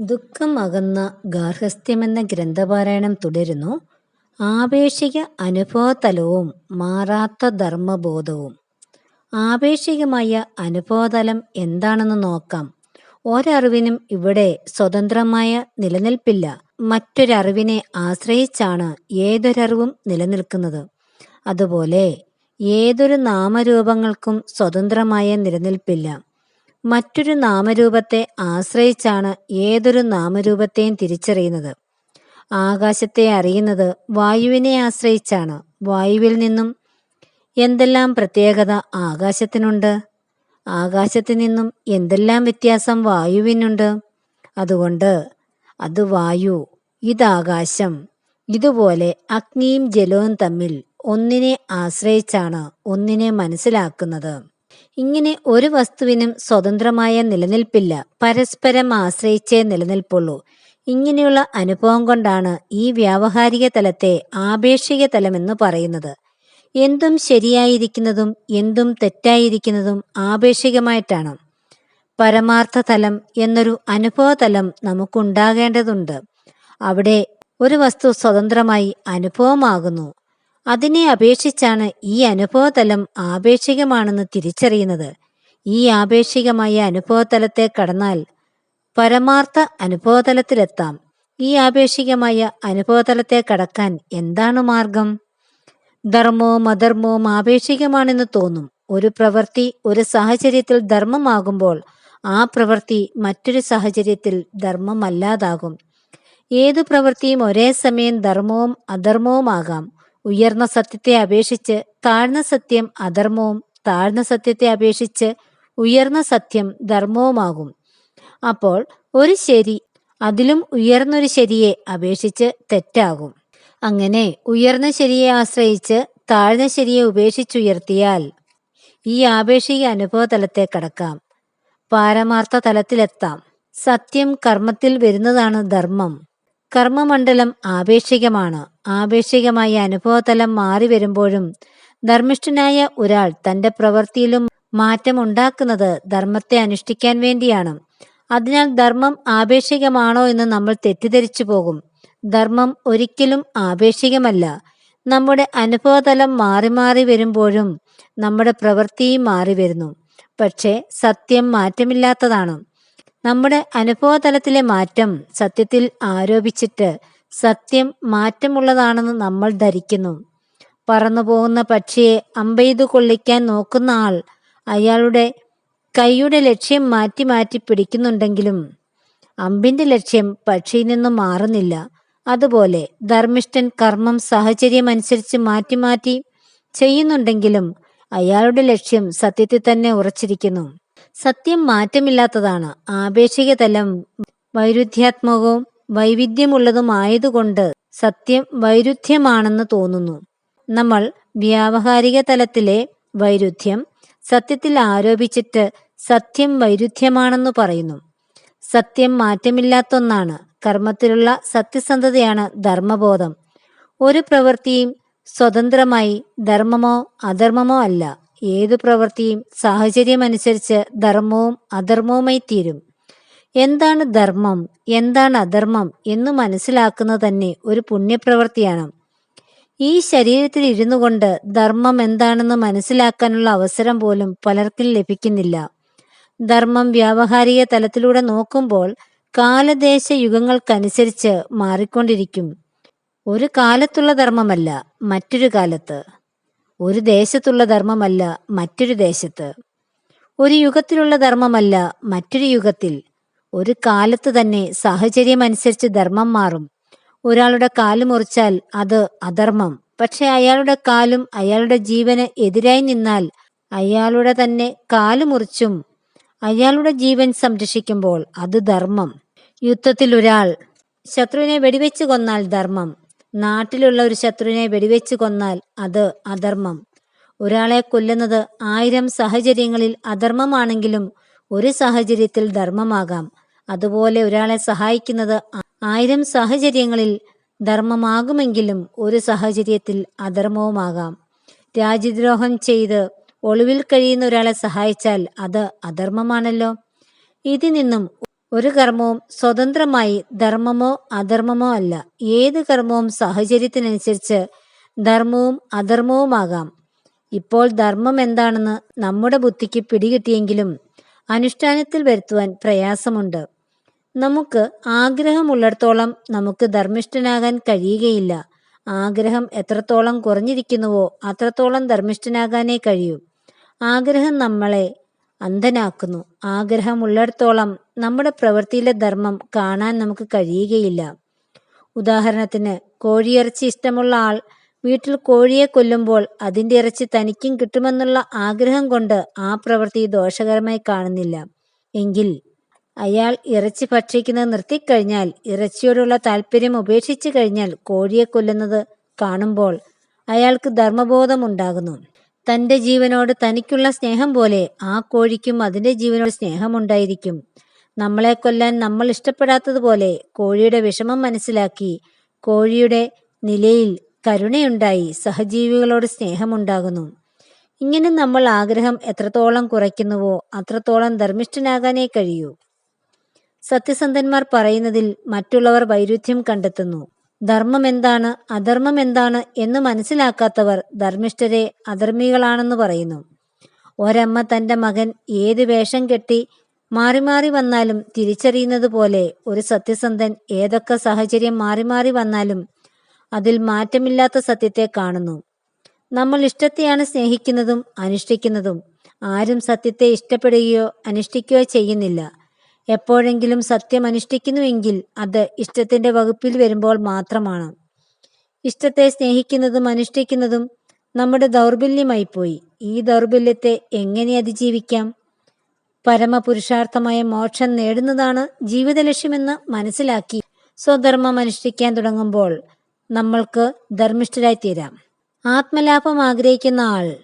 ദുഃഖം അകന്ന ഗാർഹസ്ഥ്യമെന്ന ഗ്രന്ഥപാരായണം തുടരുന്നു. ആപേക്ഷിക അനുഭവതലവും മാറാത്ത ധർമ്മബോധവും. ആപേക്ഷികമായ അനുഭവതലം എന്താണെന്ന് നോക്കാം. ഒരറിവിനും ഇവിടെ സ്വതന്ത്രമായ നിലനിൽപ്പില്ല. മറ്റൊരറിവിനെ ആശ്രയിച്ചാണ് ഏതൊരറിവും നിലനിൽക്കുന്നത്. അതുപോലെ ഏതൊരു നാമരൂപങ്ങൾക്കും സ്വതന്ത്രമായ നിലനിൽപ്പില്ല. മറ്റൊരു നാമരൂപത്തെ ആശ്രയിച്ചാണ് ഏതൊരു നാമരൂപത്തെയും തിരിച്ചറിയുന്നത്. ആകാശത്തെ അറിയുന്നത് വായുവിനെ ആശ്രയിച്ചാണ്. വായുവിൽ നിന്നും എന്തെല്ലാം പ്രത്യേകത ആകാശത്തിനുണ്ട്? ആകാശത്തിൽ നിന്നും എന്തെല്ലാം വ്യത്യാസം വായുവിനുണ്ട്? അതുകൊണ്ട് അത് വായു ഇതാകാശം ഇതുപോലെ അഗ്നിയും ജലവും തമ്മിൽ ഒന്നിനെ ആശ്രയിച്ചാണ് ഒന്നിനെ മനസ്സിലാക്കുന്നത്. ഇങ്ങനെ ഒരു വസ്തുവിനും സ്വതന്ത്രമായ നിലനിൽപ്പില്ല. പരസ്പരം ആശ്രയിച്ചേ നിലനിൽപ്പുള്ളൂ. ഇങ്ങനെയുള്ള അനുഭവം കൊണ്ടാണ് ഈ വ്യാവഹാരിക തലത്തെ ആപേക്ഷിക തലമെന്ന് പറയുന്നത്. എന്തും ശരിയായിരിക്കുന്നതും എന്തും തെറ്റായിരിക്കുന്നതും ആപേക്ഷികമായിട്ടാണ്. പരമാർത്ഥ തലം എന്നൊരു അനുഭവ തലം നമുക്കുണ്ടാകേണ്ടതുണ്ട്. അവിടെ ഒരു വസ്തു സ്വതന്ത്രമായി അനുഭവമാകുന്നു. അതിനെ അപേക്ഷിച്ചാണ് ഈ അനുഭവതലം ആപേക്ഷികമാണെന്ന് തിരിച്ചറിയുന്നത്. ഈ ആപേക്ഷികമായ അനുഭവതലത്തെ കടന്നാൽ പരമാർത്ഥ അനുഭവതലത്തിലെത്താം. ഈ ആപേക്ഷികമായ അനുഭവതലത്തെ കടക്കാൻ എന്താണ് മാർഗം? ധർമ്മവും അധർമ്മവും ആപേക്ഷികമാണെന്ന് തോന്നും. ഒരു പ്രവൃത്തി ഒരു സാഹചര്യത്തിൽ ധർമ്മമാകുമ്പോൾ ആ പ്രവൃത്തി മറ്റൊരു സാഹചര്യത്തിൽ ധർമ്മമല്ലാതാകും. ഏതു പ്രവൃത്തിയും ഒരേ സമയം ധർമ്മവും അധർമ്മവുമാകാം. ഉയർന്ന സത്യത്തെ അപേക്ഷിച്ച് താഴ്ന്ന സത്യം അധർമ്മവും താഴ്ന്ന സത്യത്തെ അപേക്ഷിച്ച് ഉയർന്ന സത്യം ധർമ്മവുമാകും. അപ്പോൾ ഒരു ശരി അതിലും ഉയർന്നൊരു ശരിയെ അപേക്ഷിച്ച് തെറ്റാകും. അങ്ങനെ ഉയർന്ന ശരിയെ ആശ്രയിച്ച് താഴ്ന്ന ശരിയെ ഉപേക്ഷിച്ചുയർത്തിയാൽ ഈ ആപേക്ഷിക അനുഭവ തലത്തെ കടക്കാം. പാരമാർത്ഥ തലത്തിലെത്താം സത്യം കർമ്മത്തിൽ വരുന്നതാണ് ധർമ്മം. കർമ്മമണ്ഡലം ആപേക്ഷികമാണ്. ആപേക്ഷികമായ അനുഭവതലം മാറി വരുമ്പോഴും ധർമ്മിഷ്ഠനായ ഒരാൾ തന്റെ പ്രവൃത്തിയിലും മാറ്റമുണ്ടാക്കുന്നത് ധർമ്മത്തെ അനുഷ്ഠിക്കാൻ വേണ്ടിയാണ്. അതിനാൽ ധർമ്മം ആപേക്ഷികമാണോ എന്ന് നമ്മൾ തെറ്റിദ്ധരിച്ചു പോകും. ധർമ്മം ഒരിക്കലും ആപേക്ഷികമല്ല. നമ്മുടെ അനുഭവതലം മാറി മാറി വരുമ്പോഴും നമ്മുടെ പ്രവൃത്തിയും മാറി വരുന്നു. പക്ഷേ സത്യം മാറ്റമില്ലാത്തതാണ്. നമ്മുടെ അനുഭവതലത്തിലെ മാറ്റം സത്യത്തിൽ ആരോപിച്ചിട്ട് സത്യം മാറ്റമുള്ളതാണെന്ന് നമ്മൾ ധരിക്കുന്നു. പറന്നുപോകുന്ന പക്ഷിയെ അമ്പെയ്തു കൊള്ളിക്കാൻ നോക്കുന്ന ആൾ അയാളുടെ കൈയുടെ ലക്ഷ്യം മാറ്റി മാറ്റി പിടിക്കുന്നുണ്ടെങ്കിലും അമ്പിന്റെ ലക്ഷ്യം പക്ഷിയിൽ നിന്നും മാറുന്നില്ല. അതുപോലെ ധർമ്മിഷ്ഠൻ കർമ്മം സാഹചര്യം അനുസരിച്ച് മാറ്റി മാറ്റി ചെയ്യുന്നുണ്ടെങ്കിലും അയാളുടെ ലക്ഷ്യം സത്യത്തിൽ തന്നെ ഉറച്ചിരിക്കുന്നു. സത്യം മാറ്റമില്ലാത്തതാണ്. ആപേക്ഷിക തലം വൈരുദ്ധ്യാത്മകവും വൈവിധ്യമുള്ളതുമായതുകൊണ്ട് സത്യം വൈരുദ്ധ്യമാണെന്ന് തോന്നുന്നു. നമ്മൾ വ്യാവഹാരിക തലത്തിലെ വൈരുദ്ധ്യം സത്യത്തിൽ ആരോപിച്ചിട്ട് സത്യം വൈരുദ്ധ്യമാണെന്ന് പറയുന്നു. സത്യം മാറ്റമില്ലാത്ത ഒന്നാണ് കർമ്മത്തിലുള്ള സത്യസന്ധതയാണ് ധർമ്മബോധം. ഒരു പ്രവൃത്തിയും സ്വതന്ത്രമായി ധർമ്മമോ അധർമ്മമോ അല്ല. ഏതു പ്രവൃത്തിയും സാഹചര്യമനുസരിച്ച് ധർമ്മവും അധർമ്മവുമായി തീരും എന്താണ് ധർമ്മം? എന്താണ് അധർമ്മം? എന്ന് മനസ്സിലാക്കുന്നത് തന്നെ ഒരു പുണ്യപ്രവൃത്തിയാണ്. ഈ ശരീരത്തിൽ ഇരുന്നു കൊണ്ട് ധർമ്മം എന്താണെന്ന് മനസ്സിലാക്കാനുള്ള അവസരം പോലും പലർക്കും ലഭിക്കുന്നില്ല. ധർമ്മം വ്യാവഹാരിക തലത്തിലൂടെ നോക്കുമ്പോൾ കാലദേശ യുഗങ്ങൾക്കനുസരിച്ച് മാറിക്കൊണ്ടിരിക്കും. ഒരു കാലത്തുള്ള ധർമ്മമല്ല മറ്റൊരു കാലത്ത്. ഒരു ദേശത്തുള്ള ധർമ്മമല്ല മറ്റൊരു ദേശത്ത്. ഒരു യുഗത്തിലുള്ള ധർമ്മമല്ല മറ്റൊരു യുഗത്തിൽ. ഒരു കാലത്ത് തന്നെ സാഹചര്യം അനുസരിച്ച് ധർമ്മം മാറും. ഒരാളുടെ കാൽ മുറിച്ചാൽ അത് അധർമ്മം. പക്ഷെ അയാളുടെ കാലും അയാളുടെ ജീവന് എതിരായി നിന്നാൽ അയാളുടെ തന്നെ കാൽ മുറിച്ചും അയാളുടെ ജീവൻ സംരക്ഷിക്കുമ്പോൾ അത് ധർമ്മം. യുദ്ധത്തിൽ ഒരാൾ ശത്രുവിനെ വെടിവെച്ച് കൊന്നാൽ ധർമ്മം. നാട്ടിലുള്ള ഒരു ശത്രുവിനെ വെടിവെച്ച് കൊന്നാൽ അത് അധർമ്മം. ഒരാളെ കൊല്ലുന്നത് ആയിരം സാഹചര്യങ്ങളിൽ അധർമ്മമാണെങ്കിലും ഒരു സാഹചര്യത്തിൽ ധർമ്മമാകാം. അതുപോലെ ഒരാളെ സഹായിക്കുന്നത് ആയിരം സാഹചര്യങ്ങളിൽ ധർമ്മമാകുമെങ്കിലും ഒരു സാഹചര്യത്തിൽ അധർമ്മവുമാകാം. രാജ്യദ്രോഹം ചെയ്ത് ഒളിവിൽ കഴിയുന്ന ഒരാളെ സഹായിച്ചാൽ അത് അധർമ്മമാണല്ലോ. ഇതിൽ നിന്നും ഒരു കർമ്മവും സ്വതന്ത്രമായി ധർമ്മമോ അധർമ്മമോ അല്ല. ഏത് കർമ്മവും സാഹചര്യത്തിനനുസരിച്ച് ധർമ്മവും അധർമ്മവുമാകാം. ഇപ്പോൾ ധർമ്മം എന്താണെന്ന് നമ്മുടെ ബുദ്ധിക്ക് പിടികിട്ടിയെങ്കിലും അനുഷ്ഠാനത്തിൽ വരുത്തുവാൻ പ്രയാസമുണ്ട്. നമുക്ക് ആഗ്രഹമുള്ളിടത്തോളം നമുക്ക് ധർമ്മിഷ്ഠനാകാൻ കഴിയുകയില്ല. ആഗ്രഹം എത്രത്തോളം കുറഞ്ഞിരിക്കുന്നുവോ അത്രത്തോളം ധർമ്മിഷ്ഠനാകാനേ കഴിയൂ. ആഗ്രഹം നമ്മളെ അന്ധനാക്കുന്നു. ആഗ്രഹമുള്ളിടത്തോളം നമ്മുടെ പ്രവൃത്തിയിലെ ധർമ്മം കാണാൻ നമുക്ക് കഴിയുകയില്ല. ഉദാഹരണത്തിന് കോഴിയിറച്ചി ഇഷ്ടമുള്ള ആൾ വീട്ടിൽ കോഴിയെ കൊല്ലുമ്പോൾ അതിന്റെ ഇറച്ചി തനിക്കും കിട്ടുമെന്നുള്ള ആഗ്രഹം കൊണ്ട് ആ പ്രവൃത്തി ദോഷകരമായി കാണുന്നില്ല. എങ്കിൽ അയാൾ ഇറച്ചി ഭക്ഷിക്കുന്നത് നിർത്തിക്കഴിഞ്ഞാൽ ഇറച്ചിയോടുള്ള താല്പര്യം ഉപേക്ഷിച്ചു കഴിഞ്ഞാൽ കോഴിയെ കൊല്ലുന്നത് കാണുമ്പോൾ അയാൾക്ക് ധർമ്മബോധം തന്റെ ജീവനോട് തനിക്കുള്ള സ്നേഹം പോലെ ആ കോഴിക്കും അതിന്റെ ജീവനോട് സ്നേഹമുണ്ടായിരിക്കും നമ്മളെ കൊല്ലാൻ നമ്മൾ ഇഷ്ടപ്പെടാത്തതുപോലെ കോഴിയുടെ വിഷമം മനസ്സിലാക്കി കോഴിയുടെ നിലയിൽ കരുണയുണ്ടായി സഹജീവികളോട് സ്നേഹമുണ്ടാകുന്നു ഇങ്ങനെ നമ്മൾ ആഗ്രഹം എത്രത്തോളം കുറയ്ക്കുന്നുവോ അത്രത്തോളം ധർമ്മിഷ്ഠനാകാനേ കഴിയൂ. സത്യസന്ധന്മാർ പറയുന്നതിൽ മറ്റുള്ളവർ വൈരുദ്ധ്യം കണ്ടെത്തുന്നു. ധർമ്മം എന്താണ് അധർമ്മം എന്താണ് എന്ന് മനസ്സിലാക്കാത്തവർ ധർമ്മിഷ്ഠരെ അധർമ്മികളാണെന്ന് പറയുന്നു. ഒരമ്മ തന്റെ മകൻ ഏത് വേഷം കെട്ടി മാറി മാറി വന്നാലും തിരിച്ചറിയുന്നത് പോലെ ഒരു സത്യസന്ധൻ ഏതൊക്കെ സാഹചര്യം മാറി മാറി വന്നാലും അതിൽ മാറ്റമില്ലാത്ത സത്യത്തെ കാണുന്നു. നമ്മൾ ഇഷ്ടത്തെയാണ് സ്നേഹിക്കുന്നതും അനുഷ്ഠിക്കുന്നതും. ആരും സത്യത്തെ ഇഷ്ടപ്പെടുകയോ അനുഷ്ഠിക്കുകയോ ചെയ്യുന്നില്ല. എപ്പോഴെങ്കിലും സത്യം അനുഷ്ഠിക്കുന്നുവെങ്കിൽ അത് ഇഷ്ടത്തിന്റെ വകുപ്പിൽ വരുമ്പോൾ മാത്രമാണ്. ഇഷ്ടത്തെ സ്നേഹിക്കുന്നതും അനുഷ്ഠിക്കുന്നതും നമ്മുടെ ദൗർബല്യമായിപ്പോയി. ഈ ദൗർബല്യത്തെ എങ്ങനെ അതിജീവിക്കാം? പരമപുരുഷാർത്ഥമായ മോക്ഷം നേടുന്നതാണ് ജീവിത ലക്ഷ്യമെന്ന് മനസ്സിലാക്കി സ്വധർമ്മം അനുഷ്ഠിക്കാൻ തുടങ്ങുമ്പോൾ നമ്മൾക്ക് ധർമ്മിഷ്ഠരായി തീരാം. ആത്മലാഭം ആഗ്രഹിക്കുന്ന ആൾ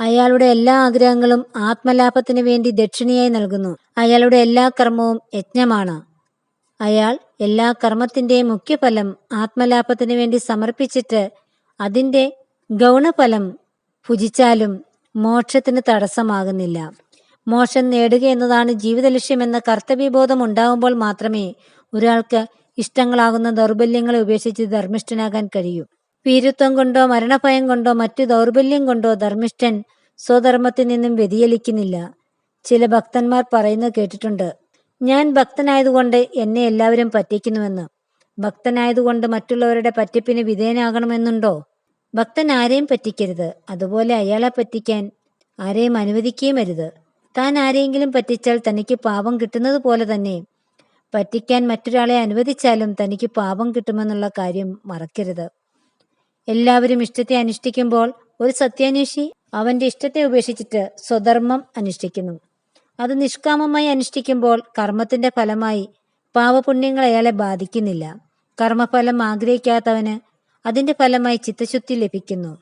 അയാളുടെ എല്ലാ ആഗ്രഹങ്ങളും ആത്മലാഭത്തിന് വേണ്ടി ദക്ഷിണയായി നൽകുന്നു. അയാളുടെ എല്ലാ കർമ്മവും യജ്ഞമാണ്. അയാൾ എല്ലാ കർമ്മത്തിന്റെയും മുഖ്യഫലം ആത്മലാഭത്തിന് വേണ്ടി സമർപ്പിച്ചിട്ട് അതിന്റെ ഗൗണഫലം ഭുജിച്ചാലും മോക്ഷത്തിന് തടസ്സമാകുന്നില്ല. മോക്ഷം നേടുക എന്നതാണ് ജീവിത ലക്ഷ്യമെന്ന കർത്തവ്യബോധം ഉണ്ടാകുമ്പോൾ മാത്രമേ ഒരാൾക്ക് ഇഷ്ടങ്ങളാകുന്ന ദൗർബല്യങ്ങളെ ഉപേക്ഷിച്ച് ധർമ്മിഷ്ഠനാകാൻ കഴിയൂ. ഭീരുത്വം കൊണ്ടോ മരണഭയം കൊണ്ടോ മറ്റു ദൗർബല്യം കൊണ്ടോ ധർമ്മിഷ്ഠൻ സ്വധർമ്മത്തിൽ നിന്നും വ്യതിചലിക്കുന്നില്ല. ചില ഭക്തന്മാർ പറയുന്നത് കേട്ടിട്ടുണ്ട് ഞാൻ ഭക്തനായതുകൊണ്ട് എന്നെ എല്ലാവരും പറ്റിക്കുന്നുവെന്ന്. ഭക്തനായതുകൊണ്ട് മറ്റുള്ളവരുടെ പറ്റിപ്പിന് വിധേയനാകണമെന്നുണ്ടോ? ഭക്തൻ ആരെയും പറ്റിക്കരുത്. അതുപോലെ അയാളെ പറ്റിക്കാൻ ആരെയും അനുവദിക്കുകയും അരുത്. താൻ ആരെയെങ്കിലും പറ്റിച്ചാൽ തനിക്ക് പാപം കിട്ടുന്നത് പോലെ തന്നെ. പറ്റിക്കാൻ മറ്റൊരാളെ അനുവദിച്ചാലും തനിക്ക് പാപം കിട്ടുമെന്നുള്ള കാര്യം മറക്കരുത്. എല്ലാവരും ഇഷ്ടത്തെ അനുഷ്ഠിക്കുമ്പോൾ ഒരു സത്യാന്വേഷി അവന്റെ ഇഷ്ടത്തെ ഉപേക്ഷിച്ചിട്ട് സ്വധർമ്മം അനുഷ്ഠിക്കുന്നു. അത് നിഷ്കാമമായി അനുഷ്ഠിക്കുമ്പോൾ കർമ്മത്തിന്റെ ഫലമായി പാവപുണ്യങ്ങൾ അയാളെ ബാധിക്കുന്നില്ല. കർമ്മഫലം ആഗ്രഹിക്കാത്തവന് അതിന്റെ ഫലമായി ചിത്തശുദ്ധി ലഭിക്കുന്നു.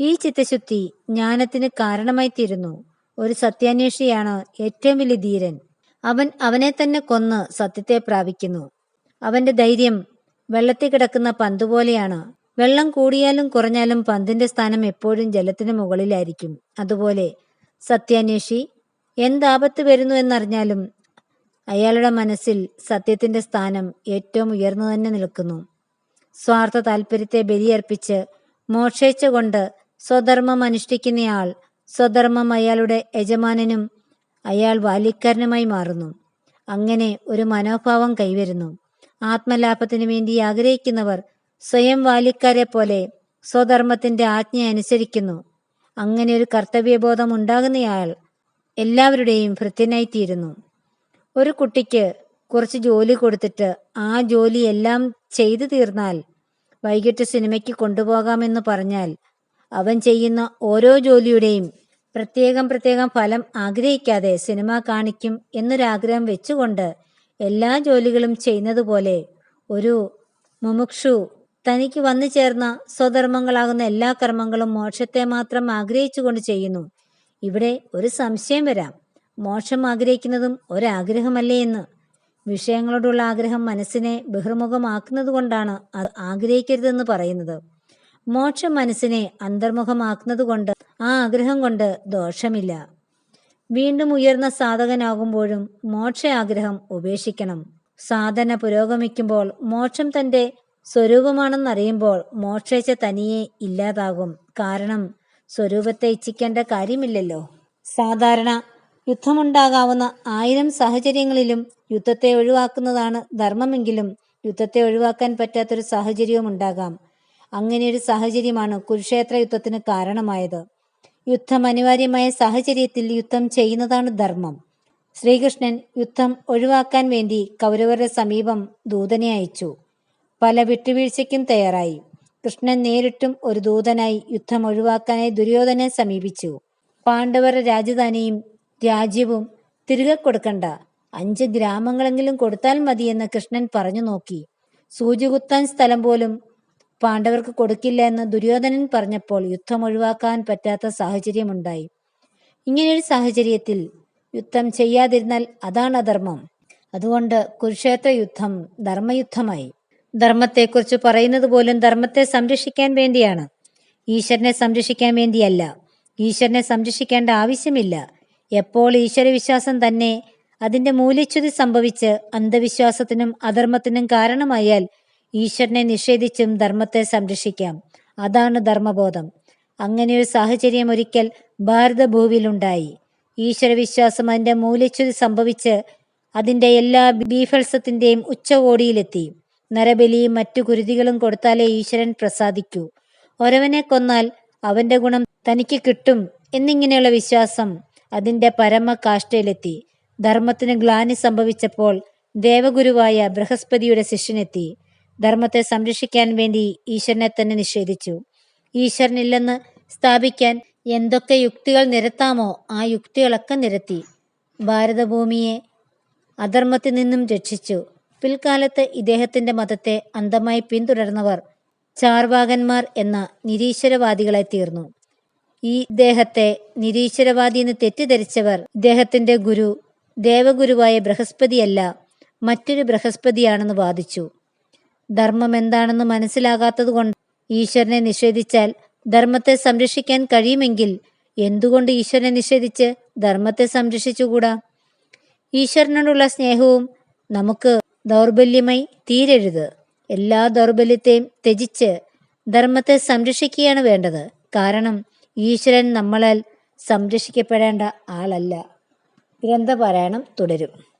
ഈ ചിത്തശുദ്ധി ജ്ഞാനത്തിന് കാരണമായി തീരുന്നു. ഒരു സത്യാന്വേഷിയാണ് ഏറ്റവും വലിയ ധീരൻ. അവൻ അവനെ തന്നെ കൊന്ന് സത്യത്തെ പ്രാപിക്കുന്നു. അവന്റെ ധൈര്യം വെള്ളത്തിൽ കിടക്കുന്ന പന്ത് പോലെയാണ് വെള്ളം കൂടിയാലും കുറഞ്ഞാലും പന്തിന്റെ സ്ഥാനം എപ്പോഴും ജലത്തിന് മുകളിലായിരിക്കും. അതുപോലെ സത്യാന്വേഷി എന്താപത്ത് വരുന്നു എന്നറിഞ്ഞാലും അയാളുടെ മനസ്സിൽ സത്യത്തിന്റെ സ്ഥാനം ഏറ്റവും ഉയർന്നു തന്നെ നിൽക്കുന്നു. സ്വാർത്ഥ താല്പര്യത്തെ ബലിയർപ്പിച്ച് മോക്ഷേച്ഛ സ്വധർമ്മം അനുഷ്ഠിക്കുന്നയാൾ സ്വധർമ്മം അയാളുടെ യജമാനനും അയാൾ ബാല്യക്കാരനുമായി മാറുന്നു. അങ്ങനെ ഒരു മനോഭാവം കൈവരുന്നു. ആത്മലാഭത്തിനു വേണ്ടി ആഗ്രഹിക്കുന്നവർ സ്വയം ബാല്യക്കാരെ പോലെ സ്വധർമ്മത്തിന്റെ ആജ്ഞ അനുസരിക്കുന്നു. അങ്ങനെ ഒരു കർത്തവ്യബോധം ഉണ്ടാകുന്നയാൾ എല്ലാവരുടെയും ഭൃത്യനായിത്തീരുന്നു. ഒരു കുട്ടിക്ക് കുറച്ച് ജോലി കൊടുത്തിട്ട് ആ ജോലി എല്ലാം ചെയ്തു തീർന്നാൽ വൈകിട്ട് സിനിമയ്ക്ക് കൊണ്ടുപോകാമെന്ന് പറഞ്ഞാൽ അവൻ ചെയ്യുന്ന ഓരോ ജോലിയുടെയും പ്രത്യേകം പ്രത്യേകം ഫലം ആഗ്രഹിക്കാതെ സിനിമ കാണിക്കും എന്നൊരാഗ്രഹം വെച്ചുകൊണ്ട് എല്ലാ ജോലികളും ചെയ്യുന്നത് പോലെ ഒരു മുമുക്ഷു തനിക്ക് വന്നു ചേർന്ന സ്വധർമ്മങ്ങളാകുന്ന എല്ലാ കർമ്മങ്ങളും മോക്ഷത്തെ മാത്രം ആഗ്രഹിച്ചുകൊണ്ട് ചെയ്യുന്നു. ഇവിടെ ഒരു സംശയം വരാം. മോക്ഷം ആഗ്രഹിക്കുന്നതും ഒരാഗ്രഹമല്ലേ എന്ന്. വിഷയങ്ങളോടുള്ള ആഗ്രഹം മനസ്സിനെ ബഹിർമുഖമാക്കുന്നത് കൊണ്ടാണ് അത് ആഗ്രഹിക്കരുതെന്ന് പറയുന്നത്. മോക്ഷം മനസ്സിനെ അന്തർമുഖമാക്കുന്നത് കൊണ്ട് ആ ആഗ്രഹം കൊണ്ട് ദോഷമില്ല. വീണ്ടും ഉയർന്ന സാധകനാകുമ്പോഴും മോക്ഷ ആഗ്രഹം ഉപേക്ഷിക്കണം. സാധന പുരോഗമിക്കുമ്പോൾ മോക്ഷം തന്റെ സ്വരൂപമാണെന്നറിയുമ്പോൾ മോക്ഷേച്ഛ തനിയെ ഇല്ലാതാകും. കാരണം സ്വരൂപത്തെ ഇച്ഛിക്കേണ്ട കാര്യമില്ലല്ലോ. സാധാരണ യുദ്ധമുണ്ടാകാവുന്ന ആയിരം സാഹചര്യങ്ങളിലും യുദ്ധത്തെ ഒഴിവാക്കുന്നതാണ് ധർമ്മമെങ്കിലും യുദ്ധത്തെ ഒഴിവാക്കാൻ പറ്റാത്തൊരു സാഹചര്യവും ഉണ്ടാകാം അങ്ങനെയൊരു സാഹചര്യമാണ് കുരുക്ഷേത്ര യുദ്ധത്തിന് കാരണമായത്. യുദ്ധം അനിവാര്യമായ സാഹചര്യത്തിൽ യുദ്ധം ചെയ്യുന്നതാണ് ധർമ്മം. ശ്രീകൃഷ്ണൻ യുദ്ധം ഒഴിവാക്കാൻ വേണ്ടി കൗരവരുടെ സമീപം ദൂതനെ അയച്ചു. പല വിട്ടുവീഴ്ചയ്ക്കും തയ്യാറായി. കൃഷ്ണൻ നേരിട്ടും ഒരു ദൂതനായി യുദ്ധം ഒഴിവാക്കാനായി ദുര്യോധനെ സമീപിച്ചു. പാണ്ഡവർ രാജധാനിയും രാജ്യവും തിരികെ കൊടുക്കണ്ട. അഞ്ച് ഗ്രാമങ്ങളെങ്കിലും കൊടുത്താൽ മതിയെന്ന് കൃഷ്ണൻ പറഞ്ഞു നോക്കി. സൂചികുത്താൻ സ്ഥലം പോലും പാണ്ഡവർക്ക് കൊടുക്കില്ല എന്ന് ദുര്യോധനൻ പറഞ്ഞപ്പോൾ യുദ്ധം ഒഴിവാക്കാൻ പറ്റാത്ത സാഹചര്യമുണ്ടായി. ഇങ്ങനെയൊരു സാഹചര്യത്തിൽ യുദ്ധം ചെയ്യാതിരുന്നാൽ അതാണ് അധർമ്മം. അതുകൊണ്ട് കുരുക്ഷേത്ര യുദ്ധം ധർമ്മയുദ്ധമായി. ധർമ്മത്തെക്കുറിച്ച് പറയുന്നത് പോലും ധർമ്മത്തെ സംരക്ഷിക്കാൻ വേണ്ടിയാണ്. ഈശ്വരനെ സംരക്ഷിക്കാൻ വേണ്ടിയല്ല. ഈശ്വരനെ സംരക്ഷിക്കേണ്ട ആവശ്യമില്ല. എപ്പോൾ ഈശ്വരവിശ്വാസം തന്നെ അതിന്റെ മൂല്യച്യുതി സംഭവിച്ച് അന്ധവിശ്വാസത്തിനും അധർമ്മത്തിനും കാരണമായാൽ ഈശ്വരനെ നിഷേധിച്ചും ധർമ്മത്തെ സംരക്ഷിക്കാം. അതാണ് ധർമ്മബോധം. അങ്ങനെ ഒരു സാഹചര്യം ഒരിക്കൽ ഭാരതഭൂവിലുണ്ടായി. ഈശ്വരവിശ്വാസം അതിന്റെ മൂല്യച്യുതി സംഭവിച്ച് അതിന്റെ എല്ലാ ബീഫത്സത്തിന്റെയും ഉച്ചകോടിയിലെത്തി. നരബലിയും മറ്റു കുരുതികളും കൊടുത്താലേ ഈശ്വരൻ പ്രസാദിക്കൂ. ഒരവനെ കൊന്നാൽ അവന്റെ ഗുണം തനിക്ക് കിട്ടും എന്നിങ്ങനെയുള്ള വിശ്വാസം അതിന്റെ പരമ കാഷ്ടയിലെത്തി ധർമ്മത്തിന് ഗ്ലാനി സംഭവിച്ചപ്പോൾ ദേവഗുരുവായ ബൃഹസ്പതിയുടെ ശിഷ്യനെത്തി. ധർമ്മത്തെ സംരക്ഷിക്കാൻ വേണ്ടി ഈശ്വരനെ തന്നെ നിഷേധിച്ചു. ഈശ്വരനില്ലെന്ന് സ്ഥാപിക്കാൻ എന്തൊക്കെ യുക്തികൾ നിരത്താമോ ആ യുക്തികളൊക്കെ നിരത്തി. ഭാരതഭൂമിയെ അധർമ്മത്തിൽ നിന്നും രക്ഷിച്ചു. പിൽക്കാലത്ത് ഇദ്ദേഹത്തിന്റെ മതത്തെ അന്ധമായി പിന്തുടർന്നവർ ചാർവാകന്മാർ എന്ന നിരീശ്വരവാദികളായി തീർന്നു. ഈ ഇദ്ദേഹത്തെ നിരീശ്വരവാദി എന്ന് തെറ്റിദ്ധരിച്ചവർ ഇദ്ദേഹത്തിന്റെ ഗുരു ദേവഗുരുവായ ബൃഹസ്പതിയല്ല മറ്റൊരു ബൃഹസ്പതിയാണെന്ന് വാദിച്ചു. ധർമ്മം എന്താണെന്ന് മനസ്സിലാകാത്തതുകൊണ്ട് ഈശ്വരനെ നിഷേധിച്ചാൽ ധർമ്മത്തെ സംരക്ഷിക്കാൻ കഴിയുമെങ്കിൽ എന്തുകൊണ്ട് ഈശ്വരനെ നിഷേധിച്ച് ധർമ്മത്തെ സംരക്ഷിച്ചുകൂടാ? ഈശ്വരനോടുള്ള സ്നേഹവും നമുക്ക് ദൗർബല്യമായി തീരരുത്. എല്ലാ ദൗർബല്യത്തെയും ത്യജിച്ച് ധർമ്മത്തെ സംരക്ഷിക്കുകയാണ് വേണ്ടത്. കാരണം ഈശ്വരൻ നമ്മളാൽ സംരക്ഷിക്കപ്പെടേണ്ട ആളല്ല. ഗ്രന്ഥപാരായണം തുടരും.